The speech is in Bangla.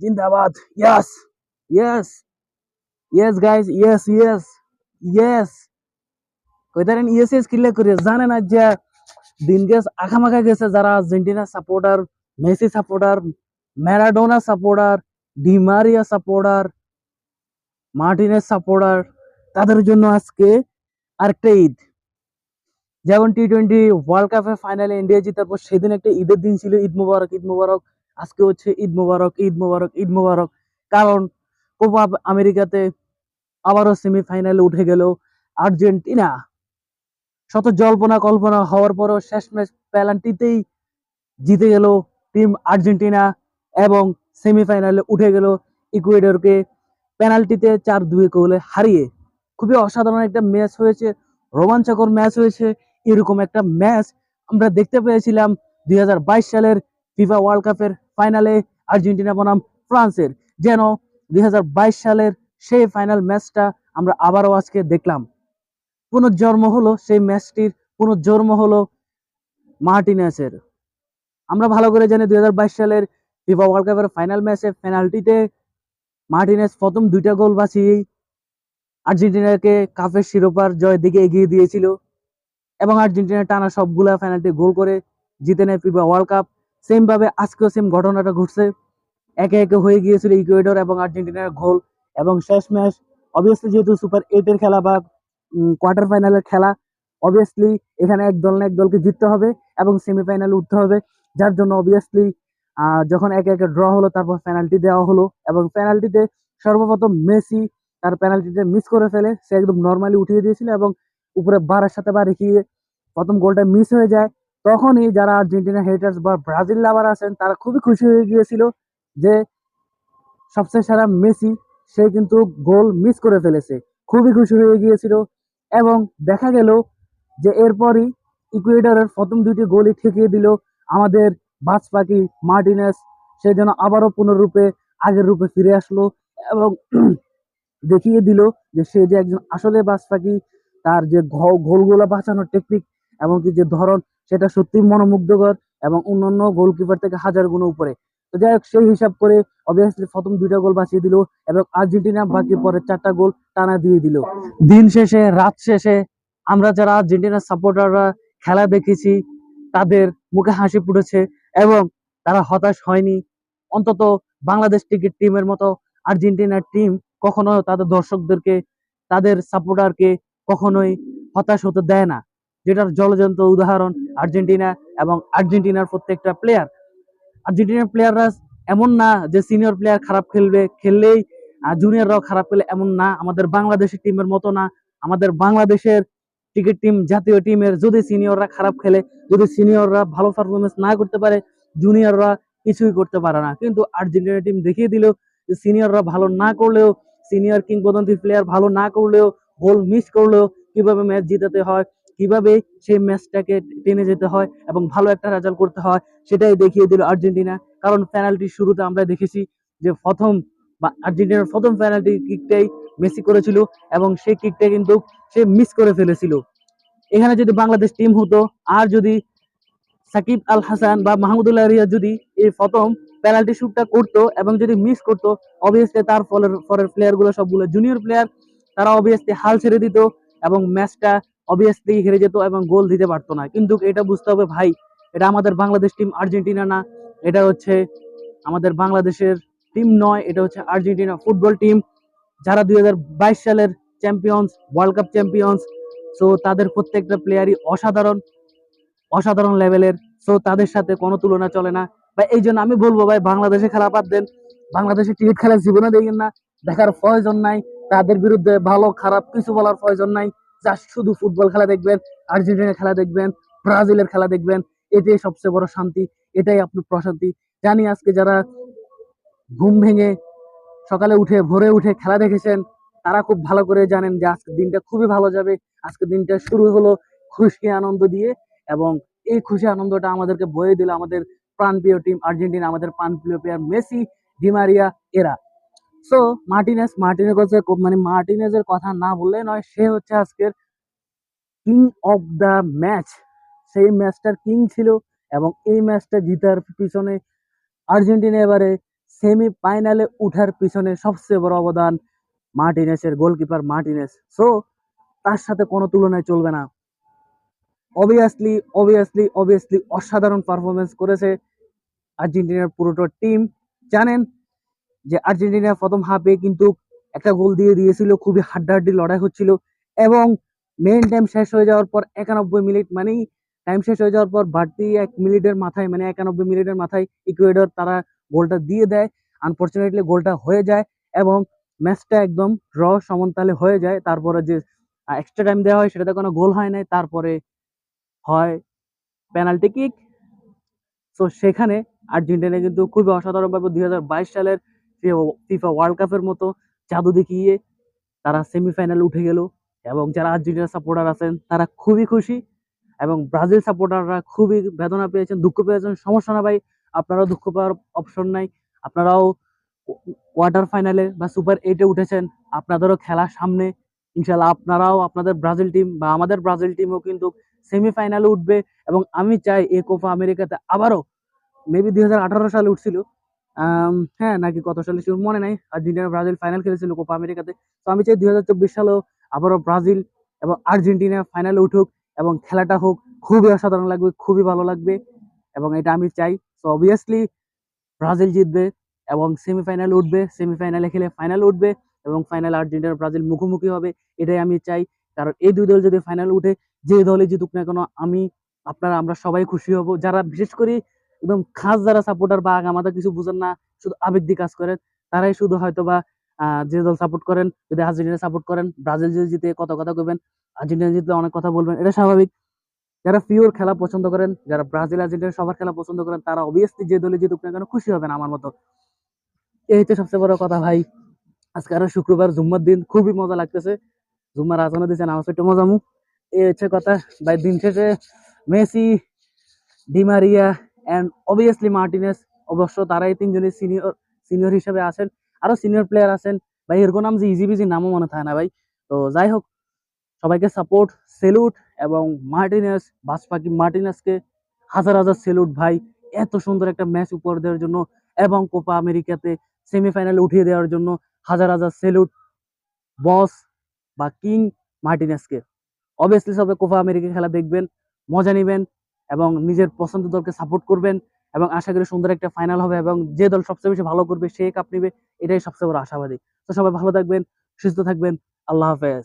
জিন্দাবাদ yes yes yes guys yes yes yes কইতারেন yes yes কিল্লে করে জানে না যে দিন গেছ আখামাখা গেছে যারা Argentina supporter Messi supporter Maradona supporter Di Maria supporter Martinez supporter তাদের জন্য আজকে আরেকটা ঈদ যেমন টি টোয়েন্টি ওয়ার্ল্ড কাপের ফাইনালে ইন্ডিয়া জিতার পর সেদিন একটা ঈদের দিন ছিল ঈদ মুবারক ঈদ মুবারক আজকে হচ্ছে ঈদ মুবারক ঈদ মুবারক ঈদ মুবারক। কারণ কোপা আমেরিকাতে আবারও সেমিফাইনালে উঠে গেল আর্জেন্টিনা। শত জল্পনা কল্পনা হওয়ার পরও শেষ ম্যাচ পেনাল্টিতেই জিতে গেল টিম আর্জেন্টিনা এবং সেমিফাইনালে উঠে গেল ইকুয়েডরকে। পেনাল্টিতে চার দুই গোলে হারিয়ে খুবই অসাধারণ একটা ম্যাচ হয়েছে, রোমাঞ্চকর ম্যাচ হয়েছে। এরকম একটা ম্যাচ আমরা দেখতে পেয়েছিলাম দুই হাজার বাইশ সালের ফিফা ওয়ার্ল্ড কাপের ফাইনালে আর্জেন্টিনা বনাম ফ্রান্সের। যেন দুই হাজার বাইশ সালের সেই ফাইনাল ম্যাচটা আমরা আবারও আজকে দেখলাম। পুনর্জন্ম হলো সেই ম্যাচটির পুনর্জন্ম হলো মার্টিনেসের। আমরা ভালো করে জানি দুই হাজার বাইশ সালের ফিফা ওয়ার্ল্ড কাপের ফাইনাল ম্যাচে পেনাল্টিতে মার্টিনেস প্রথম দুইটা গোল বাঁচিয়েই আর্জেন্টিনাকে কাপের শিরোপার জয়ের দিকে এগিয়ে দিয়েছিল এবং আর্জেন্টিনা টানা সবগুলা পেনাল্টি গোল করে জিতে নেয় ফিফা ওয়ার্ল্ড কাপ সেম ভাবে আজকেও সেম ঘটনাটা ঘটছে। একে একে হয়ে গিয়েছিল ইকুয়েডর এবং আর্জেন্টিনার গোল এবং শেষ ম্যাচ। অবভিয়াসলি যেহেতু সুপার এইটের খেলা বা কোয়ার্টার ফাইনালের খেলা অবভিয়াসলি এখানে এক দল না এক দলকে জিততে হবে এবং সেমিফাইনালে উঠতে হবে। যার জন্য অবভিয়াসলি যখন একে একে ড্র হলো তারপর পেনাল্টি দেওয়া হলো এবং পেনাল্টিতে সর্বপ্রথম মেসি তার পেনাল্টিতে মিস করে ফেলে। সে একদম নর্মালি উঠিয়ে দিয়েছিল এবং উপরে বারের সাথে বার রেখিয়ে প্রথম গোলটা মিস হয়ে যায়। তখনই যারা আর্জেন্টিনা হেটার্স বা ব্রাজিল লাভার আছেন, তারা খুবই খুশি হয়ে গিয়েছিল যে সবচেয়ে সেরা মেসি, সে কিন্তু গোল মিস করে ফেলেছে। খুবই খুশি হয়ে গিয়েছিল এবং দেখা গেল যে এরপরই ইকুয়েডরের প্রথম দুটি গোলই ঠেকিয়ে দিল আমাদের বাজ পাখি মার্টিনেস। সে যেন আবারও পুনরূপে আগের রূপে ফিরে আসলো এবং দেখিয়ে দিল যে সে যে একজন আসলে বাজ পাখি তার যে গোলগুলো বাঁচানোর টেকনিক এমনকি যে ধরন সেটা সত্যি মনোমুগ্ধকর এবং অন্যান্য গোলকিপার থেকে হাজার গুণ উপরে। তো যাই হোক, সেই হিসাব করে অবভিয়াসলি প্রথম দুইটা গোল বাঁচিয়ে দিল এবং আর্জেন্টিনা বাকি পরে চারটা গোল টানা দিয়ে দিল। দিন শেষে, রাত শেষে আমরা যারা আর্জেন্টিনার সাপোর্টাররা খেলা দেখেছি, তাদের মুখে হাসি ফুটেছে এবং তারা হতাশ হয়নি। অন্তত বাংলাদেশ ক্রিকেট টিমের মতো আর্জেন্টিনার টিম কখনো তাদের দর্শকদেরকে, তাদের সাপোর্টারকে কখনোই হতাশ হতে দেয় না। যেটার জলজন্ত উদাহরণ আর্জেন্টিনা এবং আর্জেন্টিনার প্রত্যেকটা প্লেয়ার আর্জেন্টিনার প্লেয়াররা এমন না যে সিনিয়র প্লেয়ার খারাপ খেলবে, খেললেই জুনিয়ররাও খারাপ খেলে এমন না। আমাদের বাংলাদেশের টিমের মতো না। আমাদের বাংলাদেশের ক্রিকেট টিম জাতীয় টিমের যদি সিনিয়ররা খারাপ খেলে, যদি সিনিয়ররা ভালো পারফরমেন্স না করতে পারে জুনিয়ররা কিছুই করতে পারে না। কিন্তু আর্জেন্টিনা টিম দেখিয়ে দিল যে সিনিয়ররা ভালো না করলেও সিনিয়র কিংবদন্তি প্লেয়ার ভালো না করলেও গোল মিস করলেও কীভাবে ম্যাচ জিতাতে হয় কীভাবে সেই ম্যাচটাকে টেনে যেতে হয় এবং ভালো একটা রেজাল্ট করতে হয়, সেটাই দেখিয়ে দিল আর্জেন্টিনা। কারণ পেনাল্টি শুরুতে আমরা দেখেছি যে প্রথম আর্জেন্টিনার প্রথম পেনাল্টি কিকটাই মেসি করেছিল এবং সেই কিকটা কিন্তু সে মিস করে ফেলেছিল। এখানে যদি বাংলাদেশ টিম হতো, আর যদি সাকিব আল হাসান বা মাহমুদুল্লাহ রিয়া যদি এই প্রথম পেনাল্টি শ্যুটটা করতো এবং যদি মিস করতো অবভিয়াসলি তার ফলের পরের প্লেয়ারগুলো সবগুলো জুনিয়র প্লেয়ার তারা অবভিয়াসলি হাল ছেড়ে দিত এবং ম্যাচটা অবভিয়াসলি হেরে যেত এবং গোল দিতে পারতো না। কিন্তু এটা বুঝতে হবে, ভাই, এটা আমাদের বাংলাদেশ টিম আর্জেন্টিনা না, এটা হচ্ছে আমাদের বাংলাদেশের টিম নয়, এটা হচ্ছে আর্জেন্টিনা ফুটবল টিম যারা দুই হাজার বাইশ সালের champions world cup champions so তাদের প্রত্যেকটা প্লেয়ারই অসাধারণ অসাধারণ লেভেলের সো তাদের সাথে কোনো তুলনা চলে না। বা এই জন্য আমি বলব, ভাই, বাংলাদেশে খেলা বাদ দেন। বাংলাদেশে ক্রিকেট খেলা জীবনে দেখেন না, দেখার প্রয়োজন নাই। তাদের বিরুদ্ধে ভালো, খারাপ কিছু বলার প্রয়োজন নাই। জাস্ট শুধু ফুটবল খেলা দেখবেন আর্জেন্টিনা খেলা দেখবেন, ব্রাজিলের খেলা দেখবেন, এটাই সবচেয়ে বড় শান্তি, এটাই আপনার প্রশান্তি। জানি আজকে যারা ঘুম ভেঙে সকালে উঠে, ভোরে উঠে খেলা দেখেছেন, তারা খুব ভালো করে জানেন যে আজকের দিনটা খুবই ভালো যাবে। আজকে দিনটা শুরু হলো খুশি আনন্দ দিয়ে এবং এই খুশি আনন্দটা আমাদেরকে বয়ে দিল আমাদের প্রাণপ্রিয় টিম আর্জেন্টিনা, আমাদের প্রাণপ্রিয় প্লেয়ার মেসি ডিমারিয়া এরা। সো মার্টিনেস মার্টিনের কাছে মানে মার্টিনেজের কথা না বললে নয়, সে হচ্ছে আজকের কিং অফ দ্য ম্যাচ সেই ম্যাচটার কিং ছিল এবং এই ম্যাচটা জিতার পিছনে আর্জেন্টিনা এবারে সেমি ফাইনালে উঠার পিছনে সবচেয়ে বড় অবদান মার্টিনেসের গোলকিপার মার্টিনেস সো তার সাথে কোনো তুলনায় চলবে না। অবভিয়াসলি অবভিয়াসলি অবভিয়াসলি অসাধারণ পারফরমেন্স করেছে আর্জেন্টিনার পুরোটা টিম জানেন যে আর্জেন্টিনা প্রথম হাফে কিন্তু একটা গোল দিয়ে দিয়েছিল, খুবই হাড্ডাহাড্ডি লড়াই হচ্ছিল এবং মেন টাইম শেষ হয়ে যাওয়ার পর একানব্বই মিনিট মানেই টাইম শেষ হয়ে যাওয়ার পর বাড়তি এক মিনিটের মাথায় মানে একানব্বই মিনিটের মাথায় ইকুয়েডর তারা গোলটা দিয়ে দেয়। আনফর্চুনেটলি গোলটা হয়ে যায় এবং ম্যাচটা একদম ড্র সমানতালে হয়ে যায়। তারপরে যে এক্সট্রা টাইম দেওয়া হয় সেটাতে কোনো গোল হয় নাই। তারপরে হয় পেনাল্টি কিক তো সেখানে আর্জেন্টিনা কিন্তু খুবই অসাধারণভাবে দুই হাজার বাইশ সালের ফিফা ওয়ার্ল্ড কাপের মতো জাদু দেখিয়ে তারা সেমিফাইনালে উঠে গেল এবং যারা আর্জেন্টিনা সাপোর্টার আছেন, তারা খুবই খুশি এবং ব্রাজিল সাপোর্টাররা খুবই বেদনা পেয়েছেন, দুঃখ পেয়েছেন। সমস্যা না ভাই, আপনারাও দুঃখ পাওয়ার অপশন নাই। আপনারাও কোয়ার্টার ফাইনালে বা সুপার এইটে উঠেছেন, আপনাদেরও খেলা সামনে। ইনশাল্লাহ আপনারাও আপনাদের ব্রাজিল টিম বা আমাদের ব্রাজিল টিমও কিন্তু সেমিফাইনালে উঠবে এবং আমি চাই এ কোপা আমেরিকাতে আবারও মেবি দু হাজার আঠারো সালে উঠছিল হ্যাঁ নাকি কত সালে ছিল মনে নাই। আর্জেন্টিনা ব্রাজিল ফাইনাল খেলেছিল কোপা আমেরিকাতে। তো আমি চাই দুই সালেও আবারও ব্রাজিল এবং আর্জেন্টিনা ফাইনালে উঠুক এবং খেলাটা হোক। খুবই অসাধারণ লাগবে, খুবই ভালো লাগবে এবং এটা আমি চাই। তো অবভিয়াসলি ব্রাজিল জিতবে এবং সেমিফাইনালে উঠবে। সেমিফাইনালে খেলে ফাইনাল উঠবে এবং ফাইনাল আর্জেন্টিনা ব্রাজিল মুখোমুখি হবে, এটাই আমি চাই। কারণ এই দুই দল যদি ফাইনাল উঠে, যে দলে জিতুক না কেন, আমি, আপনারা, আমরা সবাই খুশি হব। যারা, বিশেষ করে একদম খাস যারা সাপোর্টার বা আমাদের কিছু বুঝেন না, শুধু আবেগ দিয়ে কাজ করেন, তারাই শুধু হয়তো বা যে দল সাপোর্ট করেন, যদি আর্জেন্টিনা সাপোর্ট করেন, ব্রাজিল যদি জিতে কত কথা কবেন আর্জেন্টিনা জিতলে অনেক কথা বলবেন, এটা স্বাভাবিক। যারা পিওর খেলা পছন্দ করেন, যারা ব্রাজিল, আর্জেন্টিনা সবার খেলা পছন্দ করেন, তারা অবভিয়াসলি যে দলে জিতুক না কেন খুশি হবেন আমার মতো। এই হচ্ছে সবচেয়ে বড় কথা ভাই। আজকে আরও শুক্রবার, জুম্মার দিন, খুবই মজা লাগতেছে। জুম্মার আজানো দিচ্ছে নামাজ একটু মজামু এই হচ্ছে কথা, ভাই, দিন শেষে Messi Di Maria and obviously Martinez অবশ্য তারাই তিনজনই সিনিয়র সিনিয়র হিসেবে আছেন। আরও সিনিয়র প্লেয়ার আছেন। ভাই এরকম নাম যে ইজি বিজি নামও মনে থাকে না ভাই। তো যাই হোক, সবাইকে সাপোর্ট সেলুট এবং মার্টিনেস বাসপাকি মার্টিনেসকে হাজার হাজার সেলুট ভাই। এত সুন্দর একটা ম্যাচ উপহার দেওয়ার জন্য এবং কোপা আমেরিকাতে সেমিফাইনালে উঠিয়ে দেওয়ার জন্য হাজার হাজার সেলুট বস বা কিং মার্টিনেসকে অবভিয়াসলি সবাই কোপা আমেরিকা খেলা দেখবেন, মজা নেবেন। এবং নিজের পছন্দ দলকে সাপোর্ট করবেন এবং আশা করি সুন্দর একটা ফাইনাল হবে এবং যে দল সবচেয়ে বেশি ভালো করবে সে কাপ নেবে, এটাই সবচেয়ে বড় আশাবাদী। তো সবাই ভালো থাকবেন, সুস্থ থাকবেন, আল্লাহ হাফেজ।